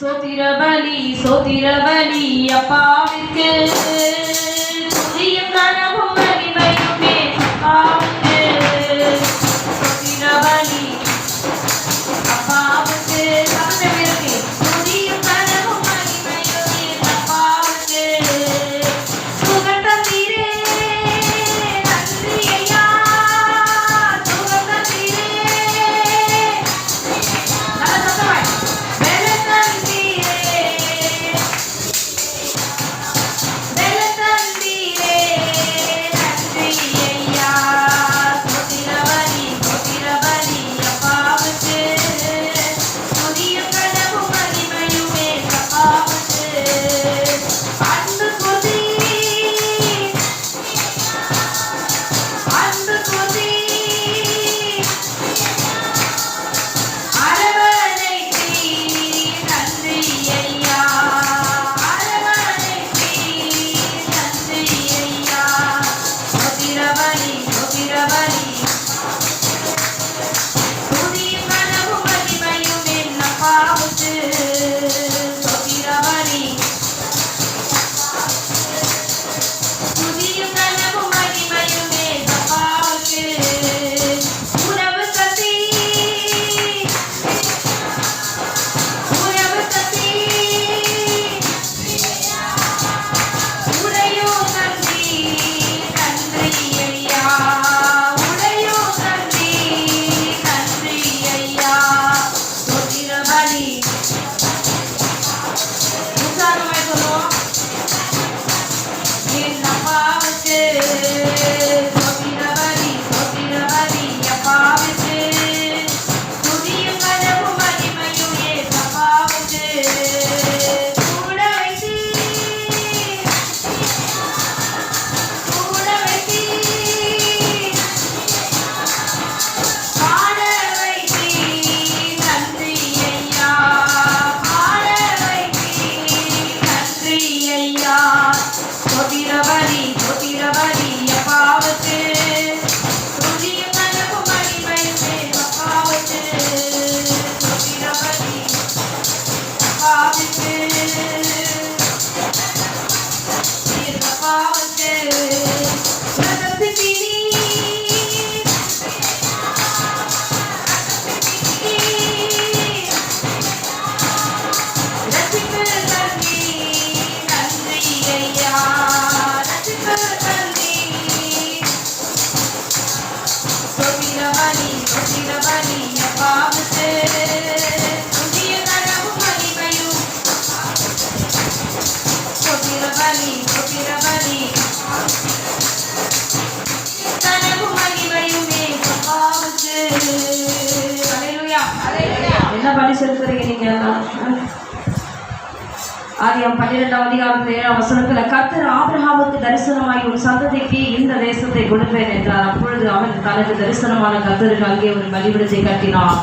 சோதிரபலி சோதிரபலி அப்பாவிற்கு Yah, Kobira Bali, Kobira Bali. என்ன பண்ணி செலுத்துறீங்க நீங்க? ஆதியம் பன்னிரெண்டாம் அதிகாரத்தில் ஏழாம் வசனத்துல தரிசனமாகி ஒரு சந்ததிக்கு இந்த தேசத்தை கொடுப்பேன் என்றார். அப்பொழுது அவன் தனக்கு தரிசனமான கத்தருக்கு அங்கே ஒரு பலிவிடத்தை கட்டினான்.